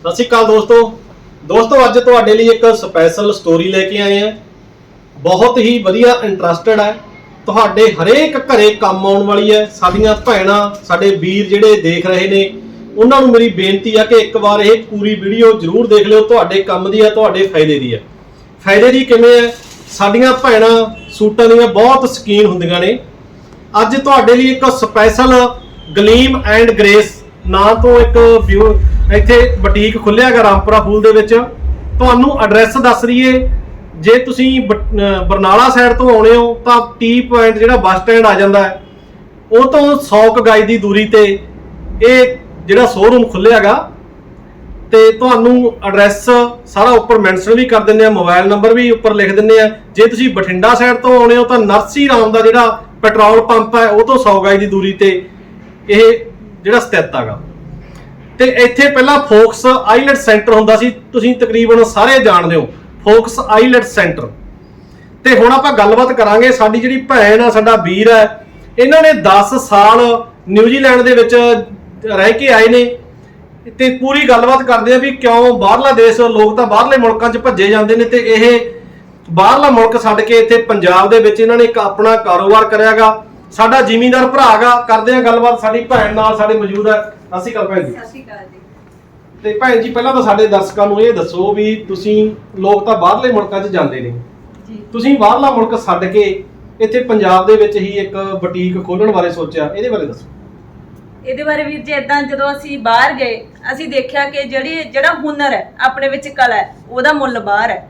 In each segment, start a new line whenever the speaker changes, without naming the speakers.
ਸਤਿ ਸ਼੍ਰੀ ਅਕਾਲ ਦੋਸਤੋ। ਦੋਸਤੋ, ਅੱਜ ਤੁਹਾਡੇ ਲਈ ਇੱਕ ਸਪੈਸ਼ਲ ਸਟੋਰੀ ਲੈ ਕੇ ਆਏ ਹਾਂ। ਬਹੁਤ ਹੀ ਵਧੀਆ ਇੰਟਰਸਟਡ ਹੈ। ਤੁਹਾਡੇ ਹਰੇਕ ਘਰੇ ਕੰਮ ਆਉਣ ਵਾਲੀ ਹੈ। ਸਾਡੀਆਂ ਭੈਣਾਂ, ਸਾਡੇ ਵੀਰ ਜਿਹੜੇ ਦੇਖ ਰਹੇ ਨੇ, ਉਹਨਾਂ ਨੂੰ ਮੇਰੀ ਬੇਨਤੀ ਆ ਕਿ ਇੱਕ ਵਾਰ ਇਹ ਪੂਰੀ ਵੀਡੀਓ ਜ਼ਰੂਰ ਦੇਖ ਲਿਓ। ਤੁਹਾਡੇ ਕੰਮ ਦੀ ਹੈ, ਤੁਹਾਡੇ ਫਾਇਦੇ ਦੀ ਹੈ। ਫਾਇਦੇ ਦੀ ਕਿਵੇਂ ਹੈ? ਸਾਡੀਆਂ ਭੈਣਾਂ ਸੂਟਾਂ ਦੀਆਂ ਬਹੁਤ ਸਕੀਨ ਹੁੰਦੀਆਂ ਨੇ। ਅੱਜ ਤੁਹਾਡੇ ਲਈ ਇੱਕ ਸਪੈਸ਼ਲ ਗਲੀਮ ਐਂਡ ਗ੍ਰੇਸ ਨਾਂ ਤੋਂ ਇੱਕ ਵਿਊ ਇੱਥੇ ਬੁਟੀਕ ਖੁੱਲਿਆ ਹੈਗਾ ਰਾਮਪੁਰਾ ਫੂਲ ਦੇ ਵਿੱਚ। ਤੁਹਾਨੂੰ ਐਡਰੈਸ ਦੱਸ ਰਹੀਏ ਜੇ ਤੁਸੀਂ ਬ- ਬਰਨਾਲਾ ਸਾਈਡ ਤੋਂ ਆਉਣੇ ਹੋ, ਤਾਂ ਟੀ ਪੁਆਇੰਟ ਜਿਹੜਾ ਬੱਸ ਸਟੈਂਡ ਆ ਜਾਂਦਾ ਹੈ, ਉਹ ਤੋਂ 100 ਕ ਗਾਈ ਦੀ ਦੂਰੀ ਤੇ ਇਹ ਜਿਹੜਾ ਸ਼ੋਰੂਮ ਖੁੱਲਿਆ ਹੈਗਾ। ਤੇ ਤੁਹਾਨੂੰ ਐਡਰੈਸ ਸਾਰਾ ਉੱਪਰ ਮੈਂਸ਼ਨ ਵੀ ਕਰ ਦਿੰਦੇ ਆ ਮੋਬਾਈਲ ਨੰਬਰ ਵੀ ਉੱਪਰ ਲਿਖ ਦਿੰਦੇ ਆ ਜੇ ਤੁਸੀਂ ਬਠਿੰਡਾ ਸਾਈਡ ਤੋਂ ਆਉਣੇ ਹੋ, ਤਾਂ ਨਰਸੀ ਰਾਮ ਦਾ ਜਿਹੜਾ ਪੈਟਰੋਲ ਪੰਪ ਹੈ, ਉਹ ਤੋਂ 100 ਗਾਈ ਦੀ ਦੂਰੀ ਤੇ ਇਹ ਜਿਹੜਾ ਸਥਿਤ ਹੈਗਾ। ਤੇ ਇੱਥੇ ਪਹਿਲਾਂ ਫੋਕਸ ਆਈਲੈਟ ਸੈਂਟਰ ਹੁੰਦਾ ਸੀ, ਤੁਸੀਂ ਤਕਰੀਬਨ ਸਾਰੇ ਜਾਣਦੇ ਹੋ, ਫੋਕਸ ਆਈਲੈਟ ਸੈਂਟਰ। ਤੇ ਹੁਣ ਆਪਾਂ ਗੱਲਬਾਤ ਕਰਾਂਗੇ, ਸਾਡੀ ਜਿਹੜੀ ਭੈਣ ਆ, ਸਾਡਾ ਵੀਰ ਹੈ ਇਹਨਾਂ ਨੇ 10 ਸਾਲ ਨਿਊਜ਼ੀਲੈਂਡ ਦੇ ਵਿੱਚ ਰਹਿ ਕੇ ਆਏ ਨੇ। ਤੇ ਪੂਰੀ ਗੱਲਬਾਤ ਕਰਦੇ ਆ ਵੀ ਕਿਉਂ ਬਾਹਰਲਾ ਦੇਸ਼, ਲੋਕ ਤਾਂ ਬਾਹਰਲੇ ਮੁਲਕਾਂ 'ਚ ਭੱਜੇ ਜਾਂਦੇ ਨੇ ਤੇ ਇਹ ਬਾਹਰਲਾ ਮੁਲਕ ਛੱਡ ਕੇ ਇੱਥੇ ਪੰਜਾਬ ਦੇ ਵਿੱਚ ਇਹਨਾਂ ਨੇ ਇੱਕ ਆਪਣਾ ਕਾਰੋਬਾਰ ਕਰਿਆਗਾ। ਸਾਡਾ ਜ਼ਿਮੀਂਦਾਰ ਭਰਾ ਗਾ ਕਰਦੇ ਆ ਗੱਲਬਾਤ ਸਾਡੀ ਭੈਣ ਨਾਲ ਸਾਡੇ ਮੌਜੂਦ ਹੈ ਸ਼੍ਰੀ ਅਕਾਲ ਭੈਣ ਜੀ।
ਸਤਿ ਸ਼੍ਰੀ ਅਕਾਲ ਜੀ।
ਤੇ ਭੈਣ ਜੀ ਪਹਿਲਾਂ ਤਾਂ ਸਾਡੇ ਦਰਸ਼ਕਾਂ ਨੂੰ ਇਹ ਦੱਸੋ ਵੀ ਤੁਸੀਂ ਲੋਕ ਤਾਂ ਬਾਹਰਲੇ ਮੁਲਕਾਂ 'ਚ ਜਾਂਦੇ ਨੇ।
ਜੀ।
ਤੁਸੀਂ ਬਾਹਰਲਾ ਮੁਲਕ ਛੱਡ ਕੇ ਇੱਥੇ ਪੰਜਾਬ ਦੇ ਵਿੱਚ ਹੀ ਇੱਕ ਬੁਟੀਕ ਖੋਲਣ ਬਾਰੇ ਸੋਚਿਆ ਇਹਦੇ ਬਾਰੇ ਦੱਸੋ।
ਇਹਦੇ ਬਾਰੇ ਵੀਰ ਜੀ ਇਦਾਂ ਜਦੋਂ ਅਸੀਂ ਬਾਹਰ ਗਏ ਅਸੀਂ ਦੇਖਿਆ ਕਿ ਜਿਹੜੀ ਜਿਹੜਾ ਹੁਨਰ ਹੈ ਆਪਣੇ ਵਿੱਚ ਕਲਾ ਹੈ ਉਹਦਾ ਮੁੱਲ ਬਾਹਰ ਹੈ।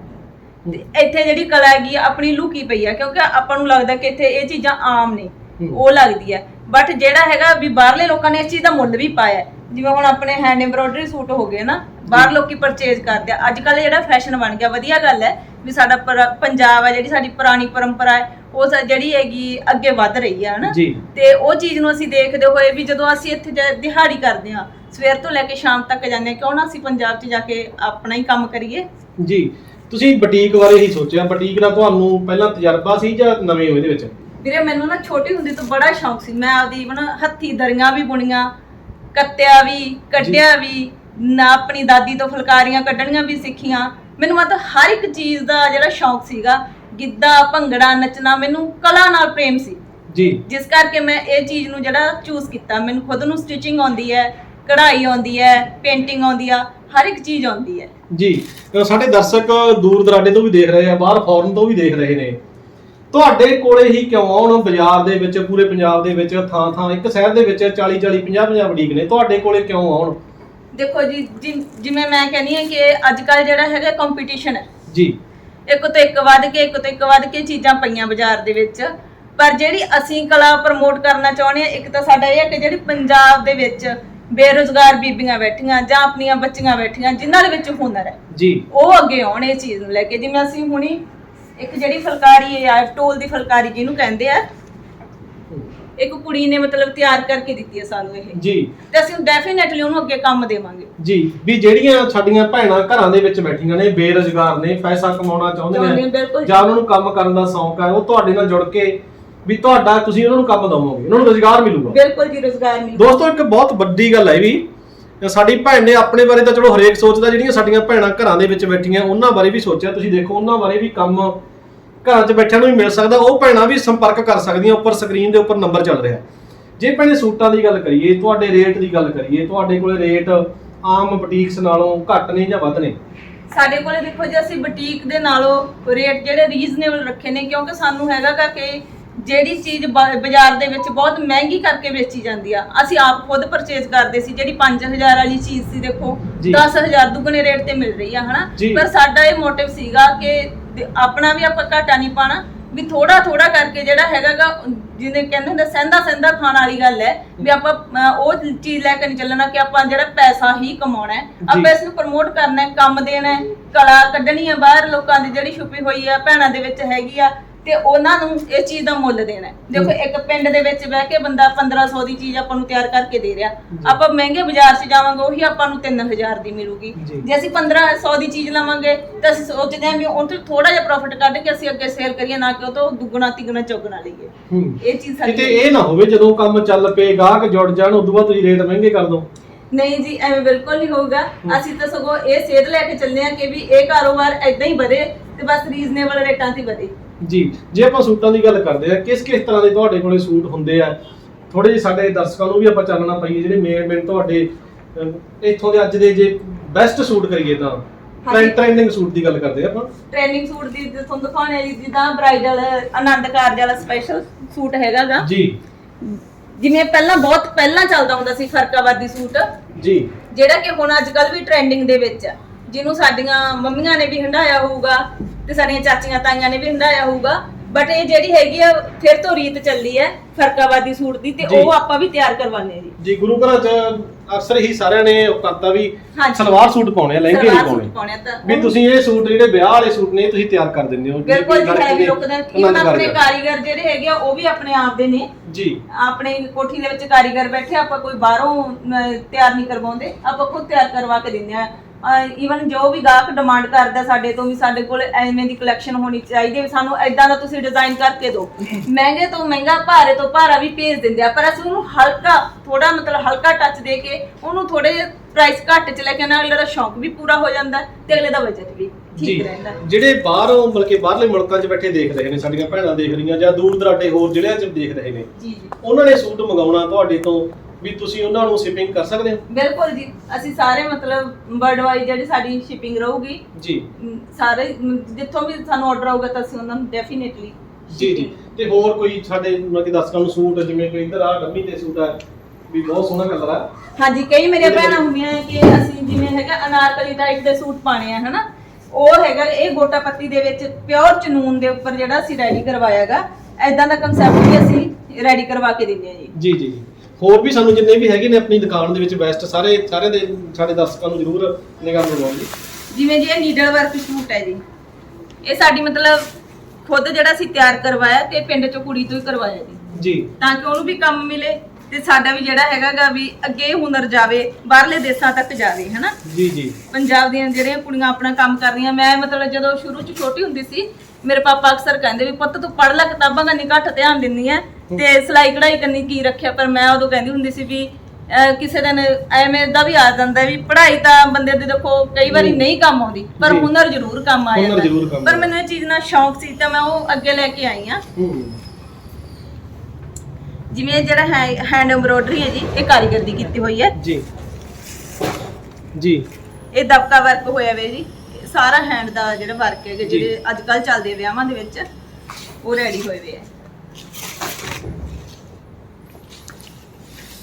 ਤੇ ਇੱਥੇ ਜਿਹੜੀ ਕਲਾ ਹੈਗੀ ਆਪਣੀ ਲੁਕੀ ਪਈ ਆ ਕਿਉਂਕਿ ਆਪਾਂ ਨੂੰ ਲੱਗਦਾ ਕਿ ਇੱਥੇ ਇਹ ਚੀਜ਼ਾਂ ਆਮ ਨੇ। ਉਹ ਲੱਗਦੀ ਹੈ। ਬਟ ਜਿਹੜਾ ਹੈਗਾ ਵੀ ਬਾਹਰਲੇ ਲੋਕਾਂ ਨੇ ਇਸ ਚੀਜ਼ ਦਾ ਮੁੱਲ ਵੀ ਪਾਇਆ ਹੈ। ਜਿਵੇਂ ਹੁਣ ਆਪਣੇ ਹੈਂਡ ਐਮਬ੍ਰੋਇਡਰੀ ਸੂਟ ਹੋ ਗਏ ਨਾ ਬਾਹਰ ਲੋਕੀ ਪਰਚੇਜ਼ ਕਰਦੇ ਆ। ਅੱਜ ਕੱਲ ਜਿਹੜਾ ਫੈਸ਼ਨ ਬਣ ਗਿਆ ਵਧੀਆ ਗੱਲ ਹੈ ਵੀ ਸਾਡਾ ਪਰ- ਪੰਜਾਬ ਹੈ ਜਿਹੜੀ ਸਾਡੀ ਪੁਰਾਣੀ ਪਰੰਪਰਾ ਹੈ ਉਹ ਸ- ਜਿਹੜੀ ਹੈਗੀ ਅੱਗੇ ਵੱਧ ਰਹੀ ਹੈ ਹਨਾ?
ਜੀ।
ਤੇ ਉਹ ਚੀਜ਼ ਨੂੰ ਅਸੀਂ ਦੇਖਦੇ ਹੋਏ ਵੀ ਜਦੋਂ ਅਸੀਂ ਇੱਥੇ ਜਾ- ਦਿਹਾੜੀ ਕਰਦੇ ਹਾਂ ਸਵੇਰ ਤੋਂ ਲੈ ਕੇ ਸ਼ਾਮ ਤੱਕ ਜਾਂਦੇ ਹਾਂ ਕਿਉਂ ਨਾ ਅਸੀਂ ਪੰਜਾਬ 'ਚ ਜਾ ਕੇ ਆਪਣਾ ਹੀ ਕੰਮ ਕਰੀਏ?
ਜੀ। ਤੁਸੀਂ ਬੁਟੀਕ ਬਾਰੇ ਹੀ ਸੋਚਿਆ। ਬੁਟੀਕ ਦਾ ਤੁਹਾਨੂੰ ਪਹਿਲਾਂ ਤਜਰਬਾ ਸੀ ਜਾਂ ਨਵੇਂ ਹੋ ਇਹਦੇ ਵਿੱਚ?
ਵੀਰੇ ਮੈਨੂੰ ਨਾ ਛੋਟੀ ਹੁੰਦੀ ਤੋਂ ਬੜਾ ਸ਼ੌਂਕ ਸੀ। ਮੈਂ ਆਪਦੀ ਬਣਾ ਹੱਥੀ ਦਰੀਆਂ ਵੀ ਬੁਣੀਆਂ ਕੱਤਿਆ ਵੀ ਕੱਢਿਆ ਵੀ ਨਾ ਆਪਣੀ ਦਾਦੀ ਤੋਂ ਫੁਲਕਾਰੀਆਂ ਕੱਢਣੀਆਂ ਵੀ ਸਿੱਖੀਆਂ। ਮੈਨੂੰ ਮਤਲਬ ਹਰ ਇੱਕ ਚੀਜ਼ ਦਾ ਜਿਹੜਾ ਸ਼ੌਂਕ ਸੀਗਾ ਗਿੱਧਾ ਭੰਗੜਾ ਨੱਚਣਾ ਮੈਨੂੰ ਕਲਾ ਨਾਲ ਪ੍ਰੇਮ ਸੀ।
ਜੀ।
ਜਿਸ ਕਰਕੇ ਮੈਂ ਇਹ ਚੀਜ਼ ਨੂੰ ਜਿਹੜਾ ਚੂਜ਼ ਕੀਤਾ। ਮੈਨੂੰ ਖੁਦ ਨੂੰ ਸਟਿਚਿੰਗ ਆਉਂਦੀ ਹੈ ਕਢਾਈ ਆਉਂਦੀ ਹੈ ਪੇਂਟਿੰਗ ਆਉਂਦੀ ਆ ਹਰ ਇੱਕ ਚੀਜ਼ ਆਉਂਦੀ ਹੈ।
ਜੀ। ਸਾਡੇ ਦਰਸ਼ਕ ਦੂਰ ਦਰਾਡੇ ਤੋਂ ਵੀ ਦੇਖ ਰਹੇ ਆ ਬਾਹਰ ਫੋਰਨ ਤੋਂ ਵੀ ਦੇਖ ਰਹੇ ਨੇ। ਤੁਹਾਡੇ ਕੋਲੇ ਹੀ ਕਿਉਂ ਆਉਣ? ਬਾਜ਼ਾਰ ਦੇ ਵਿੱਚ ਪੂਰੇ ਪੰਜਾਬ ਦੇ ਵਿੱਚ ਥਾਂ ਥਾਂ ਇੱਕ ਸ਼ਹਿਰ ਦੇ ਵਿੱਚ 40 40 50 50 ਬੁਟੀਕ ਨੇ। ਤੁਹਾਡੇ ਕੋਲੇ ਕਿਉਂ ਆਉਣ?
ਦੇਖੋ ਜੀ ਜਿ- ਜਿਵੇਂ ਮੈਂ ਕਹਿੰਦੀ ਹਾਂ ਕਿ ਅੱਜ ਕੱਲ ਜਿਹੜਾ ਹੈਗਾ ਕੰਪੀਟੀਸ਼ਨ ਹੈ।
ਜੀ।
ਇੱਕ ਤੋਂ ਇੱਕ ਵੱਧ ਕੇ ਇੱਕ ਤੋਂ ਇੱਕ ਵੱਧ ਕੇ ਚੀਜ਼ਾਂ ਪਈਆਂ ਬਾਜ਼ਾਰ ਦੇ ਵਿੱਚ। ਪਰ ਜਿਹੜੀ ਅਸੀਂ ਕਲਾ ਪ੍ਰਮੋਟ ਕਰਨਾ ਚਾਹੁੰਦੇ ਆ ਇੱਕ ਤਾਂ ਸਾਡਾ ਇਹ ਹੈ ਕਿ ਜਿਹੜੀ ਪੰਜਾਬ ਦੇ ਵਿੱਚ ਬੇਰੁਜ਼ਗਾਰ ਬੀਬੀਆਂ ਬੈਠੀਆਂ ਜਾਂ ਆਪਣੀਆਂ ਬੱਚੀਆਂ ਬੈਠੀਆਂ ਜਿਨ੍ਹਾਂ ਦੇ ਵਿੱਚ ਹੁਨਰ ਹੈ।
ਜੀ।
ਉਹ ਅੱਗੇ ਆਉਣ ਇਹ ਚੀਜ਼ ਨੂੰ ਲੈ ਕੇ। ਜਿਵੇਂ ਅਸੀਂ ਹੁਣੀ ਇੱਕ ਜਿਹੜੀ ਫੁਲਕਾਰੀ ਹੈ ਟੋਲ ਦੀ ਫੁਲਕਾਰੀ ਜਿਹਨੂੰ ਕਹਿੰਦੇ ਆ ਇੱਕ ਕੁੜੀ ਨੇ ਮਤਲਬ ਤਿਆਰ ਕਰਕੇ ਦਿੱਤੀ ਹੈ ਸਾਨੂੰ ਇਹ।
ਜੀ।
ਤੇ ਅਸੀਂ ਡੈਫੀਨਿਟਲੀ ਉਹਨੂੰ ਅੱਗੇ ਕੰਮ ਦੇਵਾਂਗੇ।
ਜੀ ਵੀ ਜਿਹੜੀਆਂ ਸਾਡੀਆਂ ਭੈਣਾਂ ਘਰਾਂ ਦੇ ਵਿੱਚ ਬੈਠੀਆਂ ਨੇ ਬੇਰੁਜ਼ਗਾਰ ਨੇ ਪੈਸਾ ਕਮਾਉਣਾ ਚਾਹੁੰਦੇ ਨੇ
ਬਿਲਕੁਲ।
ਜਾਂ ਉਹਨਾਂ ਨੂੰ ਕੰਮ ਕਰਨ ਦਾ ਸ਼ੌਂਕ ਹੈ ਉਹ ਤੁਹਾਡੇ ਨਾਲ ਜੁੜ ਕੇ ਵੀ ਤੁਹਾਡਾ ਤੁਸੀਂ ਉਹਨਾਂ ਨੂੰ ਕੰਮ ਦਵੋਗੇ ਉਹਨਾਂ ਨੂੰ ਰੁਜ਼ਗਾਰ ਮਿਲੂਗਾ।
ਬਿਲਕੁਲ ਜੀ ਰੋਜ਼ਗਾਰ ਮਿਲੂ
ਦੋਸਤੋ ਇੱਕ ਬਹੁਤ ਵੱਡੀ ਗੱਲ ਹੈ ਵੀ ਸਾਡੀ ਭੈਣ ਨੇ ਆਪਣੇ ਬਾਰੇ ਤਾਂ ਚਲੋ ਹਰੇਕ ਸੋਚਦਾ, ਜਿਹੜੀਆਂ ਸਾਡੀਆਂ ਭੈਣਾਂ ਘਰਾਂ ਦੇ ਵਿੱਚ ਬੈਠੀਆਂ, ਉਹਨਾਂ ਬਾਰੇ ਵੀ ਸੋਚਿਆ। ਤੁਸੀਂ ਦੇਖੋ, ਉਹਨਾਂ ਬਾਰੇ ਵੀ ਕੰਮ ਘਰਾਂ 'ਚ ਬੈਠਿਆਂ ਨੂੰ ਵੀ ਮਿਲ ਸਕਦਾ। ਉਹ ਭੈਣਾਂ ਵੀ ਸੰਪਰਕ ਕਰ ਸਕਦੀਆਂ, ਉੱਪਰ ਸਕਰੀਨ ਦੇ ਉੱਪਰ ਨੰਬਰ ਚੱਲ ਰਿਹਾ। ਜੇ ਭੈਣੇ ਸੂਟਾਂ ਦੀ ਗੱਲ ਕਰੀਏ, ਤੁਹਾਡੇ ਰੇਟ ਦੀ ਗੱਲ ਕਰੀਏ, ਤੁਹਾਡੇ ਕੋਲੇ ਰੇਟ ਆਮ ਬੁਟੀਕਸ ਨਾਲੋਂ ਘੱਟ ਨੇ ਜਾਂ ਵੱਧ ਨੇ?
ਸਾਡੇ ਕੋਲੇ ਦੇਖੋ ਜੀ, ਅਸੀਂ ਬੁਟੀਕ ਦੇ ਨਾਲੋਂ ਰੇਟ ਜਿਹੜੇ ਰੀਜ਼ਨੇਬਲ ਰੱਖੇ ਨੇ, ਕਿਉਂਕਿ ਸਾਨੂੰ ਹੈਗਾ ਕਿ ਜਿਹੜੀ ਚੀਜ਼ ਬਾ- ਬਾਜ਼ਾਰ ਦੇ ਵਿੱਚ ਬਹੁਤ ਮਹਿੰਗੀ ਕਰਕੇ ਵੇਚੀ ਜਾਂਦੀ ਆ ਅਸੀਂ ਆਪ ਖੁਦ ਪਰਚੇਜ਼ ਕਰਦੇ ਸੀ ਜਿਹੜੀ 5000 ਵਾਲੀ ਚੀਜ਼ ਸੀ ਦੇਖੋ
ਜੀ।
10000 ਦੁੱਗਣੇ ਰੇਟ ਤੇ ਮਿਲ ਰਹੀ ਆ ਹਨਾ
ਜੀ।
ਪਰ ਸਾਡਾ ਇਹ ਮੋਟਿਵ ਸੀਗਾ ਕਿ ਦ- ਆਪਣਾ ਵੀ ਆਪਾਂ ਘਾਟਾ ਨਹੀਂ ਪਾਣਾ ਵੀ ਥੋੜਾ ਥੋੜਾ ਕਰਕੇ ਜਿਹੜਾ ਹੈਗਾ ਗਾ ਜਿਹਨੇ ਕਹਿੰਦੇ ਹੁੰਦੇ ਸਹਿੰਦਾ ਸਹਿੰਦਾ ਖਾਣ ਵਾਲੀ ਗੱਲ ਹੈ ਵੀ ਆਪਾਂ ਉਹ ਚੀਜ਼ ਲੈ ਕੇ ਨਹੀਂ ਚੱਲਣਾ ਕਿ ਆਪਾਂ ਜਿਹੜਾ ਪੈਸਾ ਹੀ ਕਮਾਉਣਾ ਹੈ
ਜੀ।
ਆਪਾਂ ਇਸ ਨੂੰ ਪ੍ਰਮੋਟ ਕਰਨਾ ਹੈ ਕੰਮ ਦੇਣਾ ਹੈ ਕਲਾ ਕੱਢਣੀ ਹੈ ਬਾਹਰ ਲੋਕਾਂ ਦੀ ਜਿਹੜੀ ਛੁਪੀ ਹੋਈ ਹੈ ਭੈਣਾਂ ਦੇ ਵਿੱਚ ਹੈਗੀ ਆ ਤੇ ਉਹਨਾਂ ਨੂੰ ਇਹ ਚੀਜ਼ ਦਾ ਮੁੱਲ ਦੇਣਾ ਹੈ। ਦੇਖੋ ਇੱਕ ਪਿੰਡ ਦੇ ਵਿੱਚ ਬਹਿ ਕੇ ਬੰਦਾ 1500 ਦੀ ਚੀਜ਼ ਆਪਾਂ ਨੂੰ ਤਿਆਰ ਕਰਕੇ ਦੇ ਰਿਹਾ। ਆਪਾਂ ਮਹਿੰਗੇ ਬਾਜ਼ਾਰ 'ਚ ਜਾਵਾਂਗੇ ਉਹੀ ਆਪਾਂ ਨੂੰ 3000 ਦੀ ਮਿਲੂਗੀ।
ਜੀ।
ਜੇ ਅਸੀਂ 1500 ਦੀ ਚੀਜ਼ ਲਵਾਂਗੇ ਤਾਂ ਅਸੀਂ ਸੋਚਦੇ ਹਾਂ ਵੀ ਉਹ ਤੋਂ ਥੋੜਾ ਜਿਹਾ ਪ੍ਰੋਫਿਟ ਕੱਢ ਕੇ ਅਸੀਂ ਅੱਗੇ ਸੇਲ ਕਰੀਏ ਨਾ ਕਿ ਉਹ ਤੋਂ ਦੁੱਗਣਾ ਤਿੱਗਣਾ ਚੌਗਣਾ ਲਈਏ।
ਹੂੰ।
ਇਹ ਚੀਜ਼ ਸਾਡੀ
ਕਿਤੇ ਇਹ ਨਾ ਹੋਵੇ ਜਦੋਂ ਕੰਮ ਚੱਲ ਪਏ ਗਾਹਕ ਜੁੜ ਜਾਣ ਉਦੋਂ ਬਾਅਦ ਤੁਸੀਂ ਰੇਟ ਮਹਿੰਗੇ ਕਰ ਦੋ।
ਨਹੀਂ ਜੀ ਐਵੇਂ ਬਿਲਕੁਲ ਨਹੀਂ ਹੋਊਗਾ। ਅਸੀਂ ਤਾਂ ਸਗੋਂ ਇਹ ਸੇਧ ਲੈ ਕੇ ਚੱਲੇ ਆ ਕਿ ਵੀ ਇਹ ਕਾਰੋਬਾਰ ਐਦਾਂ ਹੀ ਵਧੇ ਤੇ ਬਸ ਰੀਜ਼ਨੇਬਲ ਰੇਟਾਂ ਤੇ ਵਧੇ।
ਜੀ ਜੇ ਆਪਾਂ ਸੂਟਾਂ ਦੀ ਗੱਲ ਕਰਦੇ ਆ ਕਿਸ ਕਿਸ ਤਰ੍ਹਾਂ ਦੇ ਤੁਹਾਡੇ ਕੋਲੇ ਸੂਟ ਹੁੰਦੇ ਆ? ਥੋੜੇ ਜਿਹੇ ਸਾਡੇ ਦਰਸ਼ਕਾਂ ਨੂੰ ਵੀ ਆਪਾਂ ਚਾਨਣਾ ਪਾਈਏ ਜਿਹੜੇ ਮੇਨ ਮੇਨ ਤੁਹਾਡੇ ਅਹ, ਇੱਥੋਂ ਦੇ ਅੱਜ ਦੇ ਜੇ ਬੈਸਟ ਸੂਟ ਕਰੀਏ ਤਾਂ
ਹਾਂਜੀ।
ਟ੍ਰੈਂਡਿੰਗ ਸੂਟ ਦੀ ਗੱਲ ਕਰਦੇ ਆ ਆਪਾਂ।
ਟ੍ਰੇਨਿੰਗ ਸੂਟ ਦੀ ਜੇ ਤੁਹਾਨੂੰ ਦਿਖਾਉਣੇ ਆ ਜੀ ਜਿੱਦਾਂ ਬ੍ਰਾਈਡਲ ਆਨੰਦ ਕਾਰਜ ਵਾਲਾ ਸਪੈਸ਼ਲ ਸੂਟ ਹੈਗਾਗਾ
ਜੀ।
ਜਿਵੇਂ ਪਹਿਲਾਂ ਬਹੁਤ ਪਹਿਲਾਂ ਚੱਲਦਾ ਹੁੰਦਾ ਸੀ ਫਰਕਾਬਾਦੀ ਸੂਟ।
ਜੀ।
ਜਿਹੜਾ ਕਿ ਹੁਣ ਅੱਜ ਕੱਲ ਵੀ ਟ੍ਰੈਂਡਿੰਗ ਦੇ ਵਿੱਚ ਆ। ਜਿਹਨੂੰ ਸਾਡੀਆਂ ਮੰਮੀਆਂ ਨੇ ਵੀ ਹੰਡਾਇਆ ਹੋਊਗਾ ਤੇ ਸਾਡੀਆਂ ਚਾਚੀਆਂ ਤਾਈਆਂ ਨੇ ਵੀ ਹੰਡਾਇਆ ਹੋਊਗਾ। ਬਟ ਇਹ ਜਿਹੜੀ ਹੈਗੀ ਆ ਫਿਰ ਤੋਂ ਰੀਤ ਚੱਲੀ ਹੈ ਫਰਕਾਬਾਦੀ ਸੂਟ ਦੀ ਤੇ
ਜੀ।
ਉਹ ਆਪਾਂ ਵੀ ਤਿਆਰ ਕਰਵਾਉਂਦੇ ਆ ਜੀ।
ਜੀ ਗੁਰੂ ਘਰਾਂ ਚ ਅਕਸਰ ਹੀ ਸਾਰਿਆਂ ਨੇ ਉਹ ਕਰਤਾ ਵੀ
ਹਾਂਜੀ।
ਸਲਵਾਰ ਸੂਟ ਪਾਉਣੇ ਆ ਲਹਿੰਗੇ ਨਹੀਂ
ਸਲਵਾਰ
ਪਾਉਣੇ
ਸੂਟ ਪਾਉਣੇ। ਆ ਤਾਂ
ਵੀ ਤੁਸੀਂ ਇਹ ਸੂਟ ਜਿਹੜੇ ਵਿਆਹ ਵਾਲੇ ਸੂਟ ਨੇ ਇਹ ਤੁਸੀਂ ਤਿਆਰ ਕਰ ਦਿੰਦੇ ਹੋ।
ਬਿਲਕੁਲ ਜੀ ਹੈ ਵੀ ਰੁਕਦਾ
ਆਨੰਦ
even ਆਪਣੇ
ਕਾਰਜ।
ਕਾਰੀਗਰ ਜਿਹੜੇ ਹੈਗੇ ਆ ਉਹ ਵੀ ਆਪਣੇ ਆਪ ਦੇ ਨੇ।
ਜੀ।
ਆਪਣੇ ਕੋਠੀ ਦੇ ਵਿੱਚ ਕਾਰੀਗਰ ਬੈਠੇ ਆਪਾਂ ਕੋਈ ਬਾਹਰੋਂ ਤਿਆਰ ਨਹੀਂ ਕਰਵਾਉਂਦੇ। ਆਪਾਂ ਖੁਦ ਤਿਆਰ ਕਰਵਾ ਕੇ ਦਿੰਦੇ ਆ। ਈਵਨ ਜੋ ਵੀ ਗਾਹਕ ਡਿਮਾਂਡ ਕਰਦਾ ਸਾਡੇ ਤੋਂ ਵੀ ਸਾਡੇ ਕੋਲ ਐਵੇਂ ਦੀ ਕਲੈਕਸ਼ਨ ਹੋਣੀ ਚਾਹੀਦੀ ਹੈ ਵੀ ਸਾਨੂੰ ਐਦਾਂ ਦਾ ਤੁਸੀਂ ਡਿਜ਼ਾਈਨ ਕਰਕੇ ਦਿਓ ਮਹਿੰਗੇ ਤੋਂ ਮਹਿੰਗਾ ਭਾਰੇ ਤੋਂ ਭਾਰਾ ਵੀ ਭੇਜ ਦਿੰਦੇ ਆ ਪਰ ਅਸੀਂ ਉਹਨੂੰ ਹਲਕਾ ਥੋੜਾ ਮਤਲਬ ਹਲਕਾ ਟੱਚ ਦੇ ਕੇ ਉਹਨੂੰ ਥੋੜੇ ਪ੍ਰਾਈਸ ਘੱਟ ਚ ਲੈ ਕੇ ਨਾਲ ਅਗਲੇ ਦਾ ਸ਼ੌਂਕ ਵੀ ਪੂਰਾ ਹੋ ਜਾਂਦਾ ਤੇ ਅਗਲੇ ਦਾ ਬਜਟ ਵੀ ਠੀਕ ਰਹਿੰਦਾ।
ਜਿਹੜੇ ਬਾਹਰੋਂ ਮਤਲਬ ਕਿ ਬਾਹਰਲੇ ਮੁਲਕਾਂ 'ਚ ਬੈਠੇ ਦੇਖ ਰਹੇ ਨੇ ਸਾਡੀਆਂ ਭੈਣਾਂ ਦੇਖ ਰਹੀਆਂ ਜਾਂ ਦੂਰ ਦਰਾਡੇ ਹੋਰ ਜ਼ਿਲ੍ਹਿਆਂ 'ਚ ਦੇਖ ਰਹੇ ਨੇ
ਜੀ ਜੀ
ਉਹਨਾਂ ਨੇ ਸੂਟ ਮੰਗਾਉਣਾ ਤੁਹਾਡੇ ਤੋਂ ਵੀ ਤੁਸੀਂ ਉਹਨਾਂ ਨੂੰ ਸ਼ਿਪਿੰਗ ਕਰ ਸਕਦੇ ਹੋ?
ਬਿਲਕੁਲ ਜੀ। ਅਸੀਂ ਸਾਰੇ ਮਤਲਬ ਵਰਲਡ ਵਾਈਡ ਜਿਹੜੀ ਸਾਡੀ ਸ਼ਿਪਿੰਗ ਰਹੂਗੀ
ਜੀ।
ਮ, ਸਾਰੇ ਮ, ਜਿੱਥੋਂ ਵੀ ਸਾਨੂੰ ਆਰਡਰ ਆਊਗਾ ਤਾਂ ਅਸੀਂ ਉਹਨਾਂ ਨੂੰ ਡੈਫੀਨਿਟਲੀ
ਜੀ ਜੀ। ਤੇ ਹੋਰ ਕੋਈ ਸਾਡੇ ਮਤਲਬ ਕਿ ਦਰਸ਼ਕਾਂ ਨੂੰ ਸੂਟ ਜਿਵੇਂ ਕੋਈ ਇਧਰ ਆ ਡੰਮੀ ਤੇ ਸੂਟ ਆ ਵੀ ਬਹੁਤ ਸੋਹਣਾ ਕਲਰ ਆ।
ਹਾਂਜੀ ਕਈ ਮੇਰੀਆਂ ਭੈਣਾਂ ਹੁੰਦੀਆਂ ਹੈ ਕਿ ਅਸੀਂ ਜਿਵੇਂ ਹੈਗਾ ਅਨਾਰਕਲੀ ਟਾਈਪ ਦੇ ਸੂਟ ਪਾਣੇ ਆ ਹਨਾ? ਉਹ ਹੈਗਾ ਇਹ ਗੋਟਾ ਪੱਤੀ ਦੇ ਵਿੱਚ ਪਿਓਰ ਚਨੂਨ ਦੇ ਉੱਪਰ ਜਿਹੜਾ ਅਸੀਂ ਰੈਡੀ ਕਰਵਾਇਆਗਾ ਐਦਾਂ ਦਾ ਕਨਸੈਪਟ ਵੀ ਅਸੀਂ ਰੈਡੀ ਕਰਵਾ ਕੇ ਦਿੰਦੇ ਆ ਜੀ।
ਜੀ ਜੀ ਜੀ। ਹੋਰ ਵੀ ਸਾਨੂੰ ਜਿੰਨੇ ਵੀ ਹੈਗੇ ਨੇ ਆਪਣੀ ਦੁਕਾਨ ਦੇ ਵਿੱਚ ਬੈਸਟ ਸਾਰੇ ਸਾਰਿਆਂ ਦੇ ਸਾਡੇ ਦਰਸ਼ਕਾਂ ਨੂੰ ਜ਼ਰੂਰ ਨਿਗਾਹ ਦਿਵਾਓ ਜੀ
ਜਿਵੇਂ ਜੀ ਇਹ ਨੀਡਲ ਵਰਕ ਸੂਟ ਹੈ ਜੀ। ਇਹ ਸਾਡੀ ਮਤਲਬ ਖੁਦ ਜਿਹੜਾ ਅਸੀਂ ਤਿਆਰ ਕਰਵਾਇਆ ਤੇ ਪਿੰਡ ਚੋਂ ਕੁੜੀ ਤੋਂ ਹੀ ਕਰਵਾਇਆ ਜੀ।
ਜੀ।
ਤਾਂ ਕਿ ਉਹਨੂੰ ਵੀ ਕੰਮ ਮਿਲੇ ਤੇ ਸਾਡਾ ਵੀ ਜਿਹੜਾ ਹੈਗਾਗਾ ਵੀ ਅੱਗੇ ਹੁਨਰ ਜਾਵੇ ਬਾਹਰਲੇ ਦੇਸ਼ਾਂ ਤੱਕ ਜਾਵੇ ਹਨਾ?
ਜੀ ਜੀ।
ਪੰਜਾਬ ਦੀਆਂ ਜਿਹੜੀਆਂ ਕੁੜੀਆਂ ਆਪਣਾ ਕੰਮ ਕਰ ਰਹੀਆਂ ਮੈਂ ਮਤਲਬ ਜਦੋਂ ਸ਼ੁਰੂ ਚ ਛੋਟੀ ਹੁੰਦੀ ਸੀ ਮੇਰੇ ਪਾਪਾ ਅਕਸਰ ਕਹਿੰਦੇ ਵੀ ਪੁੱਤ ਤੂੰ ਪੜ੍ਹ ਲੈ ਕਿਤਾਬਾਂ ਕੰਨੀ ਘੱਟ ਧਿਆਨ ਦਿੰਦੀ ਐ ਤੇ ਸਿਲਾਈ ਕਢਾਈ ਕੰਨੀ ਕੀ ਰੱਖਿਆ? ਪਰ ਮੈਂ ਉਦੋਂ ਕਹਿੰਦੀ ਹੁੰਦੀ ਸੀ ਵੀ ਅਹ, ਕਿਸੇ ਦਿਨ ਐਵੇਂ ਦਾ ਵੀ ਆ ਜਾਂਦਾ ਵੀ ਪੜ੍ਹਾਈ ਤਾਂ ਬੰਦੇ ਦੇ ਦੇਖੋ ਕਈ ਵਾਰੀ
ਹੂੰ।
ਨਹੀਂ ਕੰਮ ਆਉਂਦੀ ਪਰ
ਜੀ।
ਹੁਨਰ ਜ਼ਰੂਰ ਕੰਮ ਆ
ਹੁਨਰ
ਜਾਂਦਾ।
ਕੰਮ
ਪਰ
ਆਉਂਦਾ।
ਮੈਨੂੰ ਇਹ ਚੀਜ਼ ਨਾਲ ਸ਼ੌਂਕ ਸੀ ਤਾਂ ਮੈਂ ਉਹ ਅੱਗੇ ਲੈ ਕੇ ਆਈ ਆ
ਹੂੰ।
ਜਿਵੇਂ ਇਹ ਜਿਹੜਾ ਹੈ ਹੈਂਡ ਐਮਬ੍ਰੋਇਡਰੀ ਹੈ ਜੀ ਇਹ ਕਾਰੀਗਰ ਦੀ ਕੀਤੀ ਹੋਈ ਹੈ।
ਜੀ। ਜੀ।
ਇਹ ਦਬਕਾ ਵਰਕ ਹੋਇਆ ਵੇ ਜੀ। ਸਾਰਾ ਹੈਂਡ ਦਾ ਜਿਹੜਾ ਵਰਕ
ਜੀ।
ਜਿਹੜੇ ਅੱਜ ਕੱਲ ਚੱਲਦੇ ਵਿਆਹਾਂ ਦੇ ਵਿੱਚ ਉਹ ਰੈਡੀ ਹੋਏ ਵੇ ਹੈ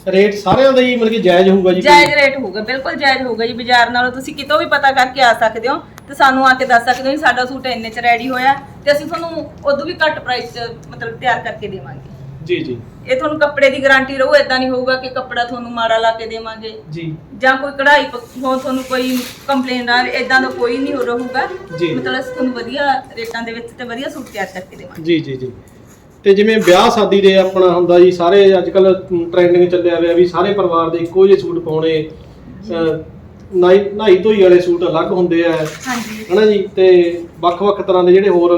ਰੇਟ ਸਾਰਿਆਂ ਦਾ ਹੀ ਮਤਲਬ ਕਿ ਜਾਇਜ਼ ਹੋਊਗਾ ਜੀ
ਜਾਇਜ਼ ਰੇਟ ਹੋਊਗਾ ਬਿਲਕੁਲ ਜਾਇਜ਼ ਹੋਊਗਾ ਜੀ ਬਾਜ਼ਾਰ ਨਾਲੋਂ ਤੁਸੀਂ ਕਿਤੋਂ ਵੀ ਪਤਾ ਕਰਕੇ ਆ ਸਕਦੇ ਹੋ ਤੇ ਸਾਨੂੰ ਆ ਕੇ ਦੱਸ ਸਕਦੇ ਹੋ ਸਾਡਾ ਸੂਟ ਇੰਨੇ ਚ ਰੈਡੀ ਹੋਇਆ ਤੇ ਅਸੀਂ ਤੁਹਾਨੂੰ ਉਦੋਂ ਵੀ ਘੱਟ ਪ੍ਰਾਈਸ 'ਚ ਮਤਲਬ ਤਿਆਰ ਕਰਕੇ ਦੇਵਾਂਗੇ।
ਜੀ ਜੀ।
ਇਹ ਤੁਹਾਨੂੰ ਕੱਪੜੇ ਦੀ ਗਾਰੰਟੀ ਰਹੂ ਇਦਾਂ ਨਹੀਂ ਹੋਊਗਾ ਕਿ ਕੱਪੜਾ ਤੁਹਾਨੂੰ ਮਾੜਾ ਲਾ ਕੇ ਦੇਵਾਂਗੇ।
ਜੀ।
ਜਾਂ ਕੋਈ ਕਢਾਈ ਪੱਖੋਂ ਤੁਹਾਨੂੰ ਕੋਈ ਕੰਪਲੇਂਟ ਆ ਇਦਾਂ ਦਾ ਕੋਈ ਨਹੀਂ ਹੋ ਰਹੂਗਾ।
ਜੀ।
ਮਤਲਬ ਅਸੀਂ ਤੁਹਾਨੂੰ ਵਧੀਆ ਰੇਟਾਂ ਦੇ ਵਿੱਚ ਤੇ ਵਧੀਆ ਸੂਟ ਤਿਆਰ ਕਰਕੇ ਦੇਵਾਂਗੇ।
ਜੀ ਜੀ ਜੀ। ਤੇ ਜਿਵੇਂ ਵਿਆਹ ਸ਼ਾਦੀ ਦੇ ਆਪਣਾ ਹੁੰਦਾ ਜੀ ਸਾਰੇ ਅੱਜ ਕੱਲ ਟ੍ਰੈਂਡਿੰਗ ਚੱਲਿਆ ਹੋਇਆ ਵੀ ਸਾਰੇ ਪਰਿਵਾਰ ਦੇ ਇੱਕੋ ਜਿਹੇ ਸੂਟ ਪਾਉਣੇ ਨਾਈ ਨਹਾਈ ਧੋਈ ਵਾਲੇ ਸੂਟ ਅਲੱਗ ਹੁੰਦੇ ਆ।
ਹਾਂਜੀ।
ਹਨਾ ਜੀ? ਤੇ ਵੱਖ-ਵੱਖ ਤਰ੍ਹਾਂ ਦੇ ਜਿਹੜੇ ਹੋਰ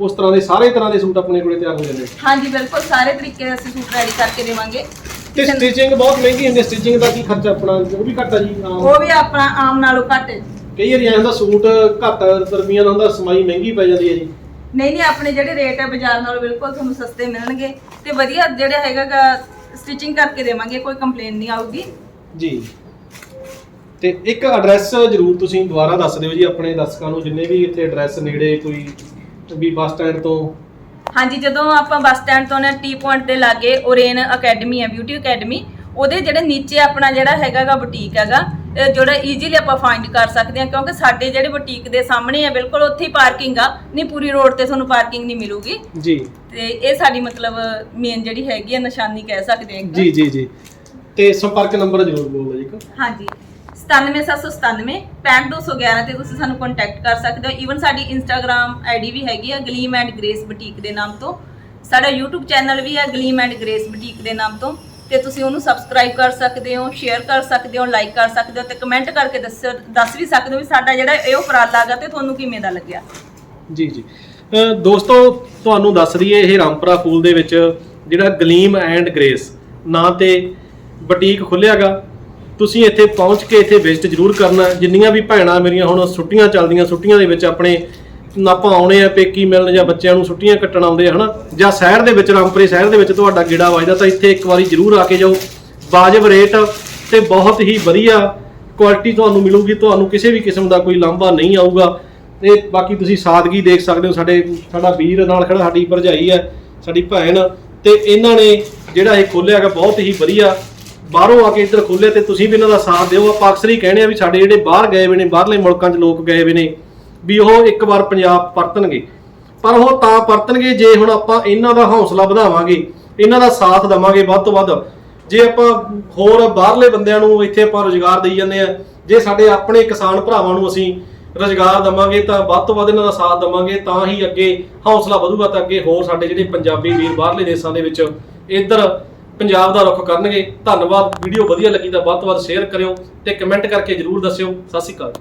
ਉਸ ਤਰ੍ਹਾਂ ਦੇ ਸਾਰੇ ਤਰ੍ਹਾਂ ਦੇ ਸੂਟ ਆਪਣੇ ਕੋਲੇ ਤਿਆਰ ਹੋ ਜਾਂਦੇ
ਹਾਂਜੀ ਬਿਲਕੁਲ ਸਾਰੇ ਤਰੀਕੇ ਦੇ ਅਸੀਂ ਸੂਟ ਰੈਡੀ ਕਰਕੇ ਦੇਵਾਂਗੇ।
ਤੇ ਸਟਿਚਿੰਗ ਬਹੁਤ ਮਹਿੰਗੀ ਹੁੰਦੀ ਸਟਿਚਿੰਗ ਦਾ ਕੀ ਖਰਚਾ ਆਪਣਾ? ਉਹ ਵੀ ਘੱਟ ਆ ਜੀ ਆਮ।
ਉਹ ਵੀ ਆਪਣਾ ਆਮ ਨਾਲੋਂ ਘੱਟ। ਹੈ।
ਕਈ ਵਾਰੀ ਐਂ ਹੁੰਦਾ ਸੂਟ ਘੱਟ ਦਰਮੀਆਂ ਦਾ ਹੁੰਦਾ ਸਮਾਈ ਮਹਿੰਗੀ ਪੈ ਜਾਂਦੀ ਹੈ ਜੀ।
ਨਹੀਂ ਨਹੀਂ ਆਪਣੇ ਜਿਹੜੇ ਰੇਟ ਹੈ ਬਾਜ਼ਾਰ ਨਾਲੋਂ ਬਿਲਕੁਲ ਤੁਹਾਨੂੰ ਸਸਤੇ ਮਿਲਣਗੇ ਤੇ ਵਧੀਆ ਜਿਹੜਾ ਹੈਗਾਗਾ ਸਟਿਚਿੰਗ ਕਰਕੇ ਦੇਵਾਂਗੇ ਕੋਈ ਕੰਪਲੇਨ ਨਹੀਂ ਆਊਗੀ।
ਜੀ। ਤੇ ਇੱਕ ਐਡਰੈਸ ਜ਼ਰੂਰ ਤੁਸੀਂ ਦੁਬਾਰਾ ਦੱਸ ਦਿਓ ਜੀ ਆਪਣੇ ਦਰਸ਼ਕਾਂ ਨੂੰ ਜਿੰਨੇ ਵੀ ਇੱਥੇ ਐਡਰੈਸ ਨੇੜੇ ਕੋਈ ਵੀ ਬੱਸ ਸਟੈਂਡ ਤੋਂ।
ਹਾਂਜੀ ਜਦੋਂ ਆਪਾਂ ਬੱਸ ਸਟੈਂਡ ਤੋਂ ਨੇ ਟੀ ਪੁਆਇੰਟ ਦੇ ਲਾਗੇ ਓਰੇਨ ਅਕੈਡਮੀ ਹੈ ਬਿਊਟੀ ਅਕੈਡਮੀ ਉਹਦੇ ਜਿਹੜੇ ਨੀਚੇ ਆਪਣਾ ਜਿਹੜਾ ਹੈਗਾਗਾ ਬੁਟੀਕ ਹੈਗਾ ਇਹ ਜਿਹੜਾ ਈਜ਼ੀਲੀ ਆਪਾਂ ਫਾਈਂਡ ਕਰ ਸਕਦੇ ਹਾਂ ਕਿਉਂਕਿ ਸਾਡੇ ਜਿਹੜੇ ਬੁਟੀਕ ਦੇ ਸਾਹਮਣੇ ਹੈ ਬਿਲਕੁਲ ਉੱਥੇ ਹੀ ਪਾਰਕਿੰਗ ਆ। ਨਹੀਂ ਪੂਰੀ ਰੋਡ ਤੇ ਤੁਹਾਨੂੰ ਪਾਰਕਿੰਗ ਨਹੀਂ ਮਿਲੂਗੀ।
ਜੀ।
ਤੇ ਇਹ ਸਾਡੀ ਮਤਲਬ ਮੇਨ ਜਿਹੜੀ ਹੈਗੀ ਆ ਨਿਸ਼ਾਨੀ ਕਹਿ ਸਕਦੇ ਹਾਂ।
ਜੀ ਜੀ ਜੀ। ਤੇ ਸੰਪਰਕ ਨੰਬਰ ਜ਼ਰੂਰ ਬੋਲੋ ਜੀ ਇੱਕ।
ਹਾਂਜੀ। 97797 65211 ਤੇ ਤੁਸੀਂ ਸਾਨੂੰ ਕੰਟੈਕਟ ਕਰ ਸਕਦੇ ਹੋ। ਈਵਨ ਸਾਡੀ ਇੰਸਟਾਗ੍ਰam ਆਈਡੀ ਵੀ ਹੈਗੀ ਆ ਗਲੀਮ ਐਂਡ ਗ੍ਰੇਸ ਬੁਟੀਕ ਦੇ ਨਾਮ ਤੋਂ। ਸਾਡਾ YouTube ਚੈਨਲ ਵੀ ਹੈ ਗਲੀਮ ਐਂਡ ਗ੍ਰੇਸ ਬੁਟੀਕ ਦੇ ਨਾਮ ਤੋਂ। ਤੇ ਤੁਸੀਂ ਉਹਨੂੰ ਸਬਸਕ੍ਰਾਈਬ ਕਰ ਸਕਦੇ ਹੋ ਸ਼ੇਅਰ ਕਰ ਸਕਦੇ ਹੋ ਲਾਈਕ ਕਰ ਸਕਦੇ ਹੋ ਤੇ ਕਮੈਂਟ ਕਰਕੇ ਦੱਸ ਦੱਸ ਵੀ ਸਕਦੇ ਹੋ ਵੀ ਸਾਡਾ ਜਿਹੜਾ ਇਹ ਉਪਰਾਲਾ ਗਾ ਤੇ ਤੁਹਾਨੂੰ ਕਿਵੇਂ ਦਾ ਲੱਗਿਆ।
ਜੀ ਜੀ। ਦੋਸਤੋ, ਤੁਹਾਨੂੰ ਦੱਸ ਦਈਏ ਇਹ ਰਾਮਪੁਰਾ ਫੂਲ ਦੇ ਵਿੱਚ ਜਿਹੜਾ ਗਲੀਮ ਐਂਡ ਗ੍ਰੇਸ, ਨਾਂ ਤੇ ਬੁਟੀਕ ਖੁੱਲਿਆਗਾ ਤੁਸੀਂ ਇੱਥੇ ਪਹੁੰਚ ਕੇ ਇੱਥੇ ਵਿਜ਼ਿਟ ਜ਼ਰੂਰ ਕਰਨਾ। ਜਿੰਨੀਆਂ ਵੀ ਭੈਣਾਂ ਮੇਰੀਆਂ ਹੁਣ ਛੁੱਟੀਆਂ ਚੱਲਦੀਆਂ, ਛੁੱਟੀਆਂ ਦੇ ਵਿੱਚ ਆਪਣੇ ਆਪਾਂ ਆਉਣੇ ਆ ਪੇਕੀ ਮਿਲਣ ਜਾਂ ਬੱਚਿਆਂ ਨੂੰ ਛੁੱਟੀਆਂ ਕੱਟਣ ਆਉਂਦੇ ਆ, ਹਨਾ? ਜਾਂ ਸ਼ਹਿਰ ਦੇ ਵਿੱਚ, ਰਾਮਪੁਰੇ ਸ਼ਹਿਰ ਦੇ ਵਿੱਚ ਤੁਹਾਡਾ ਗੇੜਾ ਵੱਜਦਾ, ਤਾਂ ਇੱਥੇ ਇੱਕ ਵਾਰੀ ਜ਼ਰੂਰ ਆ ਕੇ ਜਾਓ। ਵਾਜਬ ਰੇਟ ਤੇ ਬਹੁਤ ਹੀ ਵਧੀਆ ਕੁਆਲਿਟੀ ਤੁਹਾਨੂੰ ਮਿਲੂਗੀ। ਤੁਹਾਨੂੰ ਕਿਸੇ ਵੀ ਕਿਸਮ ਦਾ ਕੋਈ ਲਾਂਭਾ ਨਹੀਂ ਆਊਗਾ। ਤੇ ਬਾਕੀ ਤੁਸੀਂ ਸਾਦਗੀ ਦੇਖ ਸਕਦੇ ਹੋ, ਸਾਡੇ, ਸਾਡਾ ਵੀਰ ਨਾਲ ਖੜਾ, ਸਾਡੀ ਭਰਜਾਈ ਹੈ, ਸਾਡੀ ਭੈਣ। ਤੇ ਇਹਨਾਂ ਨੇ ਜਿਹੜਾ ਇਹ ਖੋਲਿਆ ਹੈਗਾ, ਬਹੁਤ ਹੀ ਵਧੀਆ। ਬਾਹਰੋਂ ਆ ਕੇ ਇੱਧਰ ਖੋਲਿਆ ਤੇ ਤੁਸੀਂ ਵੀ ਇਹਨਾਂ ਦਾ ਸਾਥ ਦਿਓ। ਆਪਾਂ ਅਕਸਰ ਹੀ ਕਹਿੰਦੇ ਆ ਵੀ ਸਾਡੇ ਜਿਹੜੇ ਬਾਹਰ ਗਏ ਹੋਏ ਨੇ, ਬਾਹਰਲੇ ਮੁਲਕਾਂ 'ਚ ਲੋਕ ਗਏ ਹੋਏ ਨੇ ਵੀ ਉਹ ਇੱਕ ਵਾਰ ਪੰਜਾਬ ਪਰਤਣਗੇ। ਪਰ ਉਹ ਤਾਂ ਪਰਤਣਗੇ ਜੇ ਹੁਣ ਆਪਾਂ ਇਹਨਾਂ ਦਾ ਹੌਸਲਾ ਵਧਾਵਾਂਗੇ, ਇਹਨਾਂ ਦਾ ਸਾਥ ਦਵਾਂਗੇ ਵੱਧ ਤੋਂ ਵੱਧ। ਜੇ ਆਪਾਂ ਹੋਰ ਬਾਹਰਲੇ ਬੰਦਿਆਂ ਨੂੰ ਇੱਥੇ ਆਪਾਂ ਰੋਜ਼ਗਾਰ ਦੇਈ ਜਾਂਦੇ ਆ ਜੇ ਸਾਡੇ ਆਪਣੇ ਕਿਸਾਨ ਭਰਾਵਾਂ ਨੂੰ ਅਸੀਂ ਰੋਜ਼ਗਾਰ ਦਵਾਂਗੇ ਤਾਂ ਵੱਧ ਤੋਂ ਵੱਧ ਇਹਨਾਂ ਦਾ ਸਾਥ ਦਵਾਂਗੇ, ਤਾਂ ਹੀ ਅੱਗੇ ਹੌਸਲਾ ਵਧੂਗਾ ਤਾਂ ਅੱਗੇ ਹੋਰ ਸਾਡੇ ਜਿਹੜੇ ਪੰਜਾਬੀ ਵੀਰ ਬਾਹਰਲੇ ਦੇਸ਼ਾਂ ਦੇ ਵਿੱਚ ਇੱਧਰ ਪੰਜਾਬ ਦਾ ਰੁੱਖ ਕਰਨਗੇ। ਧੰਨਵਾਦ, ਵੀਡੀਓ ਵਧੀਆ ਲੱਗੀ ਤਾਂ ਵੱਧ ਤੋਂ ਵੱਧ ਸ਼ੇਅਰ ਕਰਿਓ ਤੇ ਕਮੈਂਟ ਕਰਕੇ ਜਰੂਰ ਦੱਸਿਓ। ਸਤਿ ਸ਼੍ਰੀ ਅਕਾਲ।